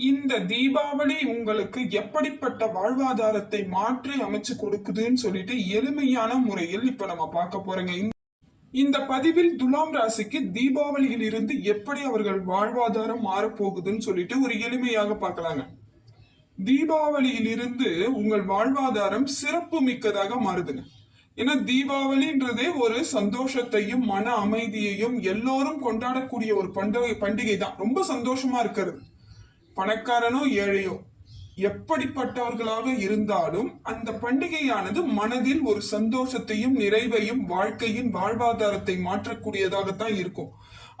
இந்த தீபாவளி உங்களுக்கு எப்படிப்பட்ட வாழ்வாதாரத்தை மாற்றி அமைச்சு கொடுக்குதுன்னு சொல்லிட்டு எளிமையான முறையில் இப்ப நம்ம பார்க்க போறோங்க. இந்த- பதிவில் துலாம் ராசிக்கு தீபாவளியில் இருந்து எப்படி அவர்கள் வாழ்வாதாரம் மாறப்போகுதுன்னு சொல்லிட்டு ஒரு எளிமையாக பார்க்கலாங்க. தீபாவளியிலிருந்து உங்கள் வாழ்வாதாரம் சிறப்பு மிக்கதாக மாறுதுங்க. ஏன்னா தீபாவளின்றதே ஒரு சந்தோஷத்தையும் மன அமைதியையும் எல்லோரும் கொண்டாடக்கூடிய ஒரு பண்டிகை பண்டிகை தான் ரொம்ப சந்தோஷமா இருக்கிறது. பணக்காரனோ ஏழையோ எப்படிப்பட்டவர்களாக இருந்தாலும் அந்த பண்டிகையானது மனதில் ஒரு சந்தோஷத்தையும் நிறைவையும் வாழ்க்கையின் வாழ்வாதாரத்தை மாற்றக்கூடியதாகத்தான் இருக்கும்.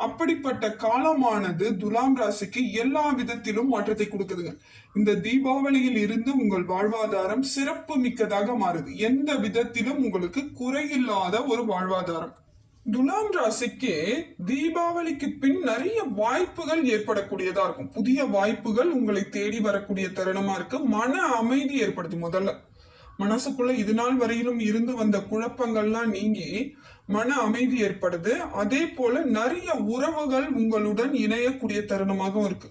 அப்படிப்பட்ட காலமானது துலாம் ராசிக்கு எல்லா விதத்திலும் மாற்றத்தை கொடுக்குதுங்க. இந்த தீபாவளியில் இருந்து உங்கள் வாழ்வாதாரம் சிறப்பு மிக்கதாக மாறுது. எந்த விதத்திலும் உங்களுக்கு குறையில்லாத ஒரு வாழ்வாதாரம். துலாம் ராசிக்கு தீபாவளிக்கு பின் நிறைய வாய்ப்புகள் ஏற்படக்கூடியதா இருக்கும். புதிய வாய்ப்புகள் உங்களை தேடி வரக்கூடிய தருணமா இருக்கு. மன அமைதி ஏற்படுது முதல்ல. மனசுக்குள்ள இது நாள் வரையிலும் இருந்து வந்த குழப்பங்கள்லாம் நீங்கி மன அமைதி ஏற்படுது. அதே போல நிறைய உறவுகள் உங்களுடன் இணையக்கூடிய தருணமாகவும் இருக்கு.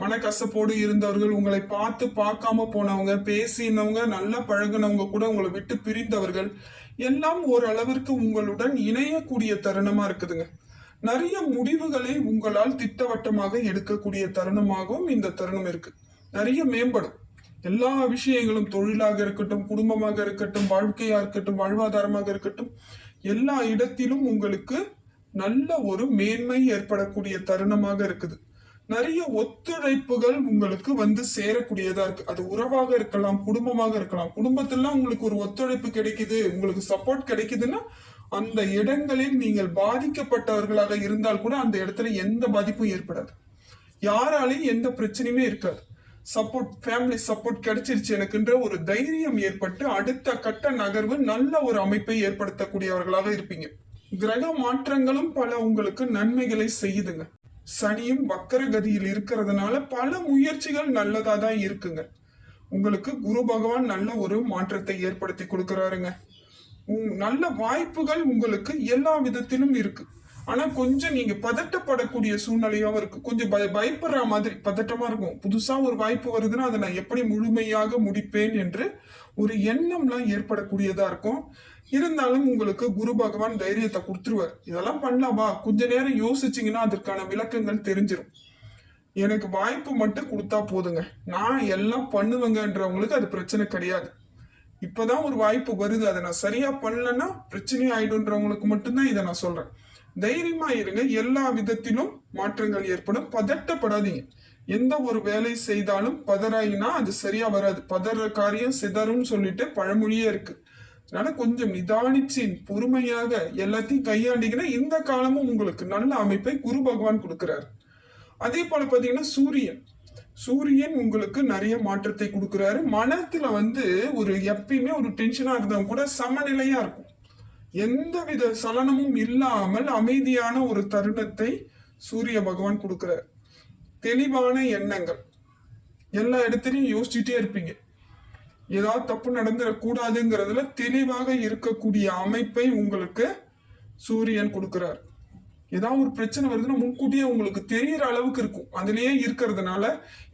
மனக்கசப்போடு இருந்தவர்கள் உங்களை பார்த்து பார்க்காம போனவங்க பேசினவங்க நல்லா பழகுனவங்க கூட உங்களை விட்டு பிரிந்தவர்கள் எல்லாம் ஓரளவிற்கு உங்களுடன் இணையக்கூடிய தருணமா இருக்குதுங்க. நிறைய முடிவுகளை உங்களால் திட்டவட்டமாக எடுக்கக்கூடிய தருணமாகவும் இந்த தருணம் இருக்கு. நிறைய மேம்படும். எல்லா விஷயங்களும் தொழிலாக இருக்கட்டும் குடும்பமாக இருக்கட்டும் வாழ்க்கையா இருக்கட்டும் வாழ்வாதாரமாக இருக்கட்டும் எல்லா இடத்திலும் உங்களுக்கு நல்ல ஒரு மேன்மை ஏற்படக்கூடிய தருணமாக இருக்குது. நிறைய ஒத்துழைப்புகள் உங்களுக்கு வந்து சேரக்கூடியதா இருக்கு. அது உறவாக இருக்கலாம் குடும்பமாக இருக்கலாம். குடும்பத்துல உங்களுக்கு ஒரு ஒத்துழைப்பு கிடைக்குது உங்களுக்கு சப்போர்ட் கிடைக்குதுன்னா அந்த இடங்களில் நீங்கள் பாதிக்கப்பட்டவர்களாக இருந்தால் கூட அந்த இடத்துல எந்த பாதிப்பும் ஏற்படாது. யாராலையும் எந்த பிரச்சனையுமே இருக்காது. சப்போர்ட் ஃபேமிலி சப்போர்ட் கிடைச்சிருச்சு எனக்குன்ற ஒரு தைரியம் ஏற்பட்டு அடுத்த கட்ட நகர்வு நல்ல ஒரு அமைப்பை ஏற்படுத்தக்கூடியவர்களாக இருப்பீங்க. கிரக மாற்றங்களும் பல உங்களுக்கு நன்மைகளை செய்யுதுங்க. சனியும் வக்கர கதியில் இருக்கிறதுனால பல முயற்சிகள் நல்லதா தான் இருக்குங்க. உங்களுக்கு குரு பகவான் நல்ல ஒரு மாற்றத்தை ஏற்படுத்தி கொடுக்குறாருங்க. நல்ல வாய்ப்புகள் உங்களுக்கு எல்லா விதத்திலும் இருக்கு. ஆனா கொஞ்சம் நீங்க பதட்டப்படக்கூடிய சூழ்நிலையாவும் இருக்கு. கொஞ்சம் பய பயப்படுற மாதிரி பதட்டமா இருக்கும். புதுசா ஒரு வாய்ப்பு வருதுன்னா அதை நான் எப்படி முழுமையாக முடிப்பேன் என்று ஒரு எண்ணம்லாம் ஏற்படக்கூடியதா இருக்கும். இருந்தாலும் உங்களுக்கு குரு பகவான் தைரியத்தை கொடுத்துருவார். இதெல்லாம் பண்ணலாமா? கொஞ்ச நேரம் யோசிச்சிங்கன்னா அதற்கான விளக்கங்கள் தெரிஞ்சிடும் எனக்கு வாய்ப்பு மட்டும் கொடுத்தா போதுங்க. நான் எல்லாம் பண்ணுவேங்கன்றவங்களுக்கு அது பிரச்சனை கிடையாது. இப்போதான் ஒரு வாய்ப்பு வருது. அதை நான் சரியா பண்ணலன்னா பிரச்சனை ஆயிடுன்றவங்களுக்கு மட்டும்தான் இதை நான் சொல்றேன். தைரியமா இருங்க. எல்லா விதத்திலும் மாற்றங்கள் ஏற்படும். பதட்டப்படாதீங்க. எந்த ஒரு வேலை செய்தாலும் பதறாயினா அது சரியா வராது. பதற காரியம் சிதறும் சொல்லிட்டு பழமொழியே இருக்கு. அதனால கொஞ்சம் நிதானிச்சு பொறுமையாக எல்லாத்தையும் கையாண்டிங்கன்னா இந்த காலமும் உங்களுக்கு நல்ல அமைப்பை குரு பகவான் கொடுக்கிறார். அதே போல பார்த்தீங்கன்னா சூரியன். சூரியன் உங்களுக்கு நிறைய மாற்றத்தை கொடுக்குறாரு. மனத்துல வந்து ஒரு எப்பயுமே ஒரு டென்ஷனா இருந்தவங்க கூட சமநிலையா இருக்கும். எந்தவித சலனமும் இல்லாமல் அமைதியான ஒரு தருணத்தை சூரிய பகவான் கொடுக்குறார். தெளிவான எண்ணங்கள். எல்லா இடத்துலையும் யோசிச்சுட்டே இருப்பீங்க. ஏதாவது தப்பு நடந்துடக்கூடாதுங்கிறதுல தெளிவாக இருக்கக்கூடிய அமைப்பை உங்களுக்கு சூரியன் கொடுக்கிறார். ஏதாவது ஒரு பிரச்சனை வருதுன்னா முன்கூட்டியே உங்களுக்கு தெரியற அளவுக்கு இருக்கும். அதுலயே இருக்கிறதுனால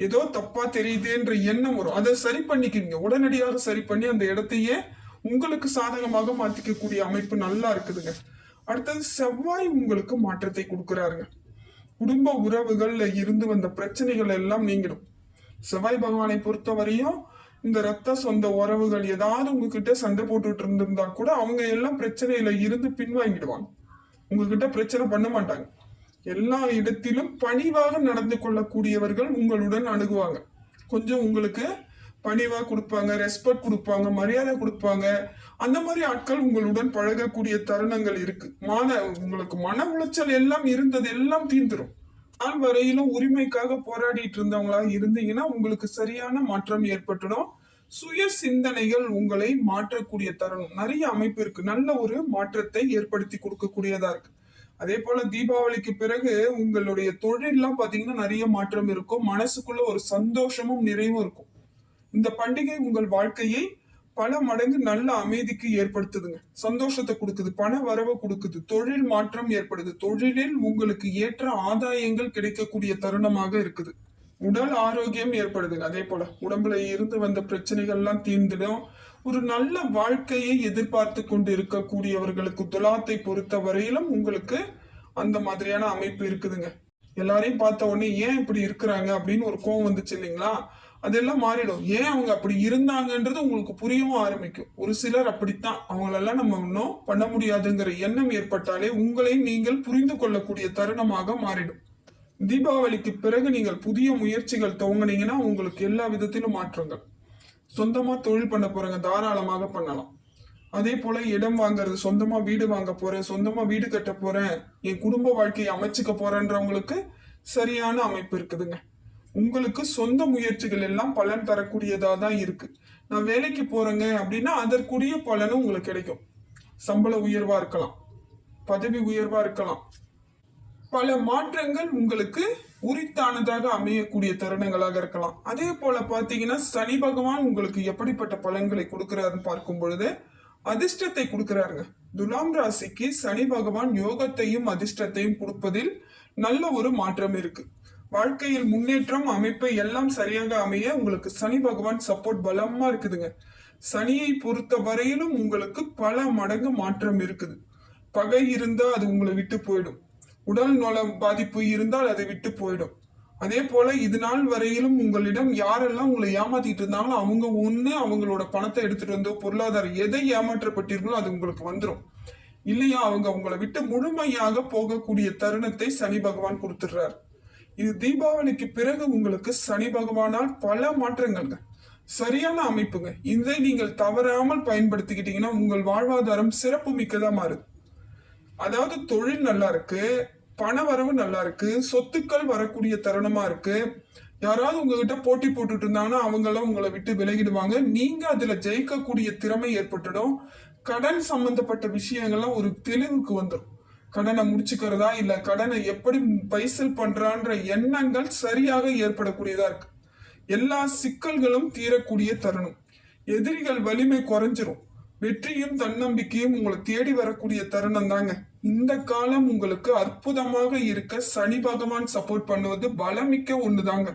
ஏதோ தப்பா தெரியுதுன்ற எண்ணம் வரும். அதை சரி பண்ணிக்கிறீங்க உடனடியாக சரி பண்ணி அந்த இடத்தையே உங்களுக்கு சாதகமாக மாத்திக்கக்கூடிய அமைப்பு நல்லா இருக்குதுங்க. அடுத்தது செவ்வாய் உங்களுக்கு மாற்றத்தை கொடுக்கிறாருங்க. குடும்ப உறவுகள்ல இருந்து வந்த பிரச்சனைகள் எல்லாம் நீங்கிடும். செவ்வாய் பகவானை பொறுத்த வரையும் இந்த ரத்த சொந்த உறவுகள் ஏதாவது உங்ககிட்ட சண்டை போட்டுட்டு இருந்திருந்தா கூட அவங்க எல்லாம் பிரச்சனையில இருந்து பின்வாங்கிடுவாங்க. உங்ககிட்ட பிரச்சனை பண்ண மாட்டாங்க. எல்லா இடத்திலும் பணிவாக நடந்து கொள்ளக்கூடியவர்கள் உங்களுடன் அணுகுவாங்க. கொஞ்சம் உங்களுக்கு பணிவா கொடுப்பாங்க ரெஸ்பெக்ட் கொடுப்பாங்க மரியாதை கொடுப்பாங்க. அந்த மாதிரி ஆட்கள் உங்களுடன் பழகக்கூடிய தருணங்கள் இருக்கு. மான உங்களுக்கு மன உளைச்சல் எல்லாம் இருந்தது எல்லாம் தீந்துரும் நாள் வரையிலும் உரிமைக்காக போராடிட்டு இருந்தவங்களா இருந்தீங்கன்னா உங்களுக்கு சரியான மாற்றம் ஏற்பட்டுடும். சுய சிந்தனைகள் உங்களை மாற்றக்கூடிய தருணம். நிறைய அமைப்பு இருக்கு. நல்ல ஒரு மாற்றத்தை ஏற்படுத்தி கொடுக்கக்கூடியதா இருக்கு. அதே போல தீபாவளிக்கு பிறகு உங்களுடைய தொழிலெல்லாம் பாத்தீங்கன்னா நிறைய மாற்றம் இருக்கும். மனசுக்குள்ள ஒரு சந்தோஷமும் நிறைவும் இருக்கும். இந்த பண்டிகை உங்கள் வாழ்க்கையை பல மடங்கு நல்ல அமைதிக்கு ஏற்படுத்துதுங்க. சந்தோஷத்தை கொடுக்குது பண வரவை கொடுக்குது தொழில் மாற்றம் ஏற்படுது. தொழிலில் உங்களுக்கு ஏற்ற ஆதாயங்கள் கிடைக்கக்கூடிய தருணமாக இருக்குது. உடல் ஆரோக்கியம் ஏற்படுதுங்க. அதே போல உடம்புல இருந்து வந்த பிரச்சனைகள்லாம் தீர்ந்துடும். ஒரு நல்ல வாழ்க்கையை எதிர்பார்த்து கொண்டு இருக்கக்கூடியவர்களுக்கு துலாத்தை பொறுத்த வரையிலும் உங்களுக்கு அந்த மாதிரியான அமைப்பு இருக்குதுங்க. எல்லாரையும் பார்த்த உடனே ஏன் இப்படி இருக்கிறாங்க? அப்படின்னு ஒரு கோவம் வந்துச்சு இல்லைங்களா? அதெல்லாம் மாறிடும். ஏன் அவங்க அப்படி இருந்தாங்கன்றது உங்களுக்கு புரியவும் ஆரம்பிக்கும். ஒரு சிலர் அப்படித்தான். அவங்களெல்லாம் நம்ம இன்னும் பண்ண முடியாதுங்கிற எண்ணம் ஏற்பட்டாலே உங்களை நீங்கள் புரிந்து கொள்ளக்கூடிய தருணமாக மாறிடும். தீபாவளிக்கு பிறகு நீங்கள் புதிய முயற்சிகள் துவங்குனீங்கன்னா உங்களுக்கு எல்லா விதத்திலும் மாற்றங்கள். சொந்தமாக தொழில் பண்ண போறீங்க தாராளமாக பண்ணலாம். அதே போல இடம் வாங்குறது சொந்தமாக வீடு வாங்க போறேன் சொந்தமாக வீடு கட்ட போறேன் என் குடும்ப வாழ்க்கையை அமைச்சுக்க போறேன்றவங்களுக்கு சரியான அமைப்பு இருக்குதுங்க. உங்களுக்கு சொந்த முயற்சிகள் எல்லாம் பலன் தரக்கூடியதா தான் இருக்கு. நான் வேலைக்கு போறேங்க அப்படின்னா அதற்குரிய பலனும் உங்களுக்கு கிடைக்கும். சம்பள உயர்வா இருக்கலாம். பதவி உயர்வா இருக்கலாம். பல மாற்றங்கள் உங்களுக்கு உரித்தானதாக அமையக்கூடிய தருணங்களாக இருக்கலாம். அதே போல பாத்தீங்கன்னா சனி பகவான் உங்களுக்கு எப்படிப்பட்ட பலன்களை கொடுக்கிறாருன்னு பார்க்கும் பொழுது அதிர்ஷ்டத்தை கொடுக்கிறாருங்க. துலாம் ராசிக்கு சனி பகவான் யோகத்தையும் அதிர்ஷ்டத்தையும் கொடுப்பதில் நல்ல ஒரு மாற்றம் இருக்கு. வாழ்க்கையில் முன்னேற்றம் அமைப்பு எல்லாம் சரியாக அமைய உங்களுக்கு சனி பகவான் சப்போர்ட் பலமா இருக்குதுங்க. சனியை பொறுத்த வரையிலும் உங்களுக்கு பல மடங்கு மாற்றம் இருக்குது. பகை இருந்தா அது உங்களை விட்டு போயிடும். உடல் நல பாதிப்பு இருந்தால் அதை விட்டு போயிடும். அதே போல இது நாள் வரையிலும் உங்களிடம் யாரெல்லாம் உங்களை ஏமாத்திட்டு இருந்தாங்களோ அவங்க ஒண்ணு அவங்களோட பணத்தை எடுத்துட்டு வந்தோ பொருளாதாரம் எதை ஏமாற்றப்பட்டீர்களோ அது உங்களுக்கு வந்துடும் இல்லையா அவங்க உங்களை விட்டு முழுமையாக போகக்கூடிய தருணத்தை சனி பகவான் கொடுத்துடுறாரு. இது தீபாவளிக்கு பிறகு உங்களுக்கு சனி பகவானால் பல மாற்றங்கள்ங்க. சரியான அமைப்புங்க. இதை நீங்கள் தவறாமல் பயன்படுத்திக்கிட்டீங்கன்னா உங்கள் வாழ்வாதாரம் சிறப்பு மிக்கதா மாறுது அதாவது தொழில் நல்லா இருக்கு பண வரவு நல்லா இருக்கு சொத்துக்கள் வரக்கூடிய தருணமா இருக்கு. யாராவது உங்ககிட்ட போட்டி போட்டுட்டு இருந்தாங்கன்னா அவங்களாம் உங்களை விட்டு விலகிடுவாங்க. நீங்க அதுல ஜெயிக்கக்கூடிய திறமை ஏற்பட்டுடும். கடன் சம்பந்தப்பட்ட விஷயங்கள்லாம் ஒரு தெளிவுக்கு வந்துடும் கடனை முடிச்சுக்கிறதா இல்ல கடனை எப்படி பைசல் பண்றான்ற எண்ணங்கள் சரியாக ஏற்படக்கூடியதா இருக்கு. எல்லா சிக்கல்களும் தீரக்கூடிய தருணம். எதிரிகள் வலிமை குறைஞ்சிரும். வெற்றியும் தன்னம்பிக்கையும் உங்களை தேடி வரக்கூடிய தருணம் தாங்க. இந்த காலம் உங்களுக்கு அற்புதமாக இருக்க சனி பகவான் சப்போர்ட் பண்ணுவது பலமிக்க ஒண்ணுதாங்க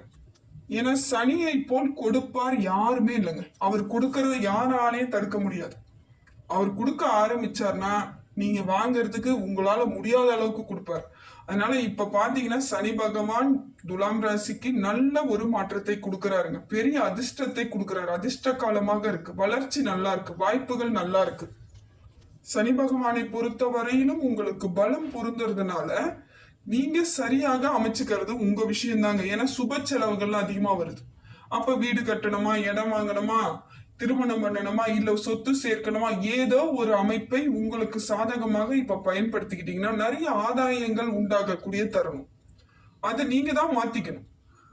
ஏன்னா சனியை போல் கொடுப்பார் யாருமே இல்லைங்க. அவர் கொடுக்கறத யாராலையும் தடுக்க முடியாது. அவர் கொடுக்க ஆரம்பிச்சார்னா நீங்க வாங்குறதுக்கு உங்களால முடியாத அளவுக்கு கொடுப்பார். அதனால இப்ப பாத்தீங்கன்னா சனி பகவான் துலாம் ராசிக்கு நல்ல ஒரு மாற்றத்தை கொடுக்கறாருங்க. பெரிய அதிர்ஷ்டத்தை கொடுக்கறாரு. அதிர்ஷ்ட காலமாக இருக்கு. வளர்ச்சி நல்லா இருக்கு. வாய்ப்புகள் நல்லா இருக்கு. சனி பகவானை பொறுத்த வரையிலும் உங்களுக்கு பலம் பொருந்துறதுனால நீங்க சரியாக அமைச்சுக்கிறது உங்க விஷயம் தாங்க ஏன்னா சுப செலவுகள்லாம் அதிகமா வருது. அப்ப வீடு கட்டணுமா இடம் வாங்கணுமா? திருமணம் பண்ணணுமா இல்ல சொத்து சேர்க்கணுமா ஏதோ ஒரு அமைப்பை உங்களுக்கு சாதகமாக இப்ப பயன்படுத்திக்கிட்டீங்கன்னா நிறைய ஆதாயங்கள் உண்டாகக்கூடிய தருணம். அதை நீங்க தான் மாத்திக்கணும்.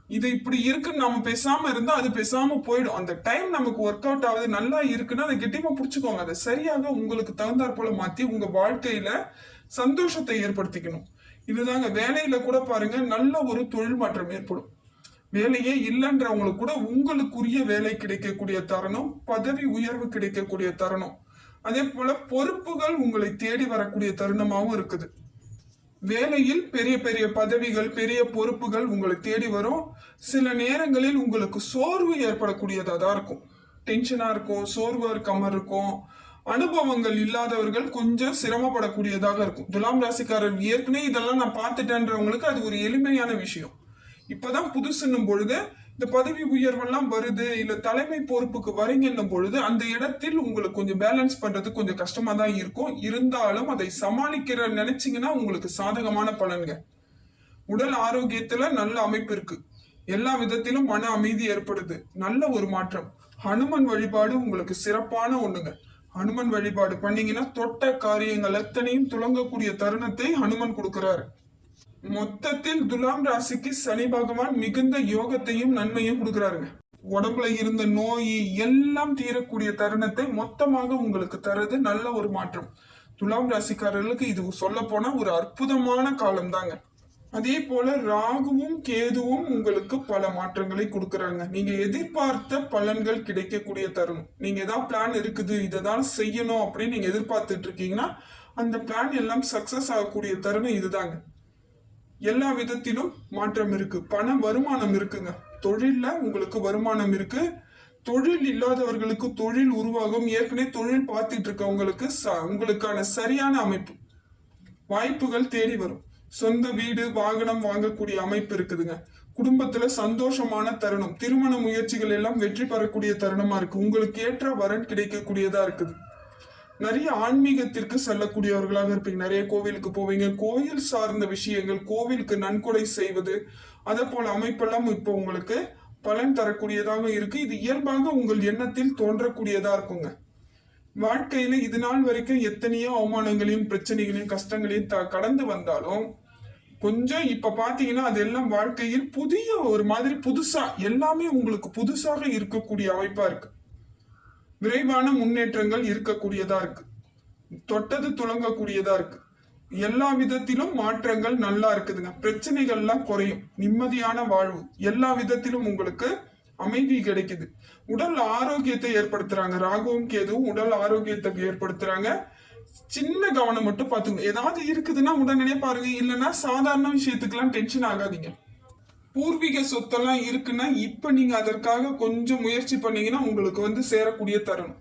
இது இப்படி இருக்குன்னு நம்ம பேசாம இருந்தா அது பேசாம போயிடும். அந்த டைம் நமக்கு ஒர்க் அவுட் ஆகுது நல்லா இருக்குன்னா அதை கெட்டியமா புடிச்சுக்கோங்க. அதை சரியாக உங்களுக்கு தகுந்தாற் போல மாத்தி உங்க வாழ்க்கையில சந்தோஷத்தை ஏற்படுத்திக்கணும். இதுதாங்க வேலையில கூட பாருங்க நல்ல ஒரு தொழில் மாற்றம் ஏற்படும். வேலையே இல்லைன்றவங்களுக்கு கூட உங்களுக்குரிய வேலை கிடைக்கக்கூடிய தருணம் பதவி உயர்வு கிடைக்கக்கூடிய தருணம். அதே போல பொறுப்புகள் உங்களை தேடி வரக்கூடிய தருணமாகவும் இருக்குது. வேலையில் பெரிய பெரிய பதவிகள் பெரிய பொறுப்புகள் உங்களை தேடி வரும். சில நேரங்களில் உங்களுக்கு சோர்வு ஏற்படக்கூடியதாக தான் இருக்கும். டென்ஷனாக இருக்கும் சோர்வாக இருக்காமல் இருக்கும். அனுபவங்கள் இல்லாதவர்கள் கொஞ்சம் சிரமப்படக்கூடியதாக இருக்கும். துலாம் ராசிக்காரர் ஏற்கனவே இதெல்லாம் நான் பார்த்துட்டேன்றவங்களுக்கு அது ஒரு எளிமையான விஷயம். இப்பதான் புதுசுன்னும் பொழுது இந்த பதவி உயர்வெல்லாம் வருது இல்ல தலைமை பொறுப்புக்கு வரீங்கன்னும் பொழுது அந்த இடத்தில் உங்களுக்கு கொஞ்சம் பேலன்ஸ் பண்றது கொஞ்சம் கஷ்டமா தான் இருக்கும். இருந்தாலும் அதை சமாளிக்கிற நினைச்சீங்கன்னா உங்களுக்கு சாதகமான பலன்க உடல் ஆரோக்கியத்துல நல்ல அமைப்பு இருக்கு. எல்லா விதத்திலும் மன அமைதி ஏற்படுது. நல்ல ஒரு மாற்றம். ஹனுமன் வழிபாடு உங்களுக்கு சிறப்பான ஒண்ணுங்க. ஹனுமன் வழிபாடு பண்ணீங்கன்னா தொட்ட காரியங்கள் எத்தனையும் துளங்கக்கூடிய தருணத்தை ஹனுமன் கொடுக்கிறாரு. மொத்தத்தில் துலாம் ராசிக்கு சனி பகவான் மிகுந்த யோகத்தையும் நன்மையும் கொடுக்குறாருங்க. உடம்புல இருந்த நோய் எல்லாம் தீரக்கூடிய தருணத்தை மொத்தமாக உங்களுக்கு தரது நல்ல ஒரு மாற்றம். துலாம் ராசிக்காரர்களுக்கு இது சொல்ல போனா ஒரு அற்புதமான காலம் தாங்க அதே போல ராகுவும் கேதுவும் உங்களுக்கு பல மாற்றங்களை கொடுக்குறாங்க. நீங்க எதிர்பார்த்த பலன்கள் கிடைக்கக்கூடிய தருணம். நீங்க ஏதாவது பிளான் இருக்குது இதை தான் செய்யணும் அப்படின்னு நீங்க எதிர்பார்த்துட்டு இருக்கீங்கன்னா அந்த பிளான் எல்லாம் சக்சஸ் ஆகக்கூடிய தருணம் இதுதாங்க. எல்லா விதத்திலும் மாற்றம் இருக்கு. பண வருமானம் இருக்குங்க. தொழில்ல உங்களுக்கு வருமானம் இருக்கு. தொழில் இல்லாதவர்களுக்கு தொழில் உருவாகும். ஏற்கனவே தொழில் பார்த்துட்டு இருக்கவங்களுக்கு ச- உங்களுக்கான சரியான அமைப்பு வாய்ப்புகள் தேடி வரும். சொந்த வீடு வாகனம் வாங்கக்கூடிய அமைப்பு இருக்குதுங்க. குடும்பத்துல சந்தோஷமான தருணம் திருமண முயற்சிகள் எல்லாம் வெற்றி பெறக்கூடிய தருணமா இருக்கு. உங்களுக்கு ஏற்ற வரன் கிடைக்கக்கூடியதா இருக்குது. நிறைய ஆன்மீகத்திற்கு செல்லக்கூடியவர்களாக இருப்பீங்க. நிறைய கோவிலுக்கு போவீங்க. கோயில் சார்ந்த விஷயங்கள் கோவிலுக்கு நன்கொடை செய்வது அதே போல அமைப்பெல்லாம் இப்போ உங்களுக்கு பலன் தரக்கூடியதாக இருக்கு. இது இயல்பாக உங்கள் எண்ணத்தில் தோன்றக்கூடியதா இருக்குங்க. வாழ்க்கையில இது நாள் வரைக்கும் எத்தனையோ அவமானங்களையும் பிரச்சனைகளையும் கஷ்டங்களையும் த- கடந்து வந்தாலும் கொஞ்சம் இப்ப பாத்தீங்கன்னா அதெல்லாம் வாழ்க்கையில் புதிய ஒரு மாதிரி புதுசா எல்லாமே உங்களுக்கு புதுசாக இருக்கக்கூடிய அமைப்பா இருக்கு. விரைவான முன்னேற்றங்கள் இருக்கக்கூடியதா இருக்கு. தொட்டது துளங்கக்கூடியதா இருக்கு. எல்லா விதத்திலும் மாற்றங்கள் நல்லா இருக்குதுங்க. பிரச்சனைகள்லாம் குறையும். நிம்மதியான வாழ்வு. எல்லா விதத்திலும் உங்களுக்கு அமைதி கிடைக்குது. உடல் ஆரோக்கியத்தை ஏற்படுத்துறாங்க. ராகுவும் கேதுவும் உடல் ஆரோக்கியத்தை ஏற்படுத்துறாங்க. சின்ன கவனம் மட்டும் பார்த்துங்க. ஏதாவது இருக்குதுன்னா உடனே பாருங்க. இல்லைன்னா சாதாரண விஷயத்துக்கெல்லாம் டென்ஷன் ஆகாதீங்க. பூர்வீக சொத்தெல்லாம் இருக்குன்னா இப்ப நீங்க அதற்காக கொஞ்சம் முயற்சி பண்ணீங்கன்னா உங்களுக்கு வந்து சேரக்கூடிய தருணம்.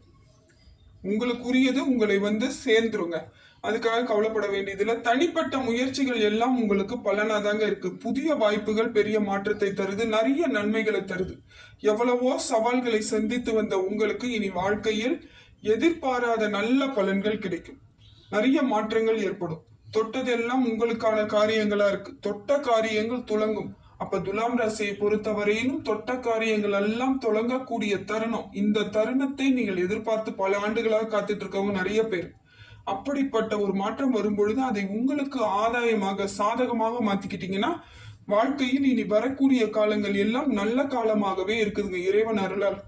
உங்களுக்குரியது உங்களை வந்து சேர்ந்துருங்க. அதுக்காக கவலைப்பட வேண்டியதில்லை. தனிப்பட்ட முயற்சிகள் எல்லாம் உங்களுக்கு பலனாதாங்க இருக்கு. புதிய வாய்ப்புகள் பெரிய மாற்றத்தை தருது. நிறைய நன்மைகளை தருது. எவ்வளவோ சவால்களை சந்தித்து வந்த உங்களுக்கு இனி வாழ்க்கையில் எதிர்பாராத நல்ல பலன்கள் கிடைக்கும். நிறைய மாற்றங்கள் ஏற்படும். தொட்டதெல்லாம் உங்களுக்கான காரியங்களா இருக்கு. தொட்ட காரியங்கள் துலங்கும் அப்ப துலாம் ராசியை பொறுத்தவரையிலும் தொட்ட காரியங்கள் எல்லாம் தொடங்கக்கூடிய தருணம். இந்த தருணத்தை நீங்கள் எதிர்பார்த்து பல ஆண்டுகளாக காத்துட்டு இருக்கவங்க நிறைய பேர். அப்படிப்பட்ட ஒரு மாற்றம் வரும்பொழுது அதை உங்களுக்கு ஆதாயமாக சாதகமாக மாத்திக்கிட்டீங்கன்னா வாழ்க்கையில் இனி வரக்கூடிய காலங்கள் எல்லாம் நல்ல காலமாகவே இருக்குதுங்க. இறைவன் அருளால்.